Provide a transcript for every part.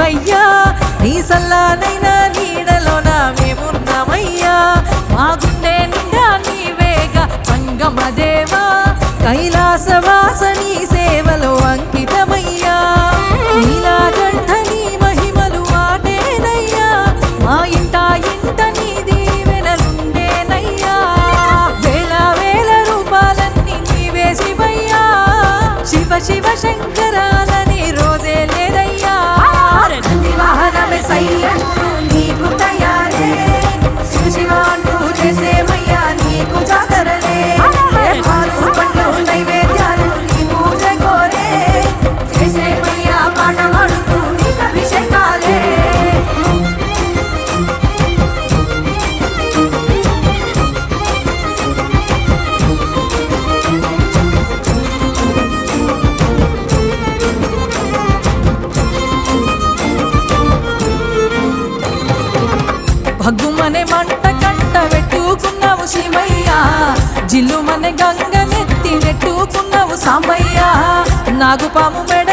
பையா நீ சொல்லாதை భగ్గుమనే మంట కంట పెట్టుకున్నావు శివయ్యా జిల్లుమనే గంగనెత్తి నెట్టుకున్నావు సాంబయ్యా. నాగుపాము మెడ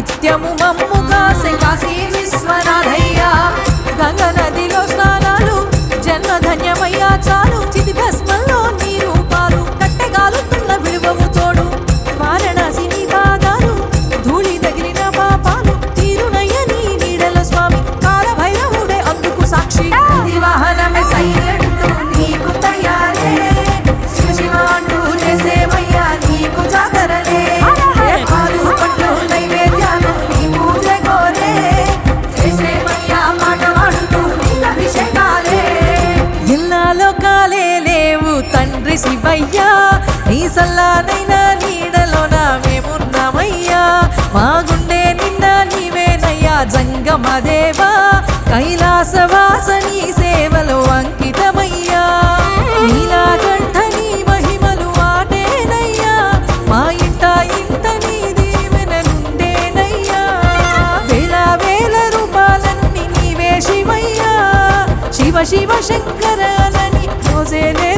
నిత్యము మమ్మ అయ్యా నీ సల్లానైన నీడలోన మేమున్నామయ్యా మా గుండె నిన్న నీవేనయ్యా జంగమదేవా. కైలాసవాస నీ సేవలో అంకితమయ్యా. నీలాగంఠ నీ మహిమలు ఆటేనయ్యా. మా ఇంట ఇంత నీ దీవెనలుండేనయ్యా వేల వేల రూపాలన్నీ నీవే శివయ్యా. శివ శివ శంకరనని రోజేనే